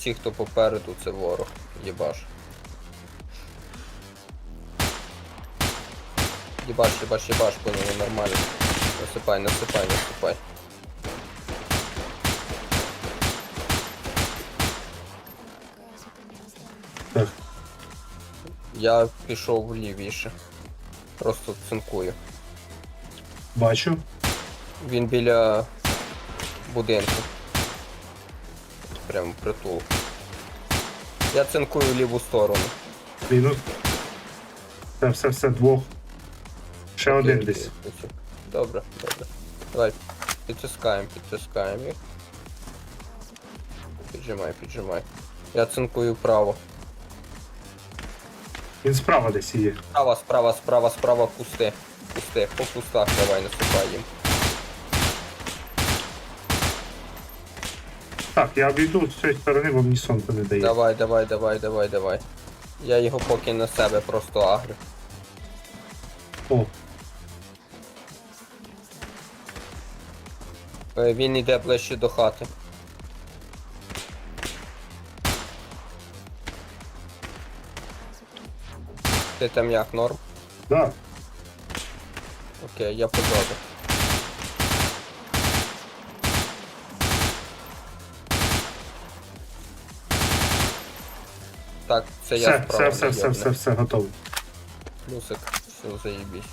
ці, хто попереду, це ворог. Єбаш. Єбаш, єбаш, єбаш, поняли, нормально. Насипай, насипай, насипай. Я пішов лівіше. Просто цинкую. Бачу. Він біля будинку. Прям притул. Я цинкую ліву сторону. Мінус. Все, все, все, двох. Ще один Окей, десь. окей, окей. Добре, добре. Давай, підтискаємо, підтискаємо їх. Піджимай, піджимай. Я цинкую право. Він справа десь є. Справа, справа, справа, справа, кусти. Кусти, по кустах давай насипай їм. Так, я обійду з цієї сторони, бо мені сонце не дає. Давай, давай, давай, давай, давай. Я його поки на себе просто агрю. О, Е, Він йде ближче до хати. Ти там як, норм? да. Окей, я позаду. Так, це я Все, справа. все, все, все, все, все, готово. Плюсик, все, заєбісь.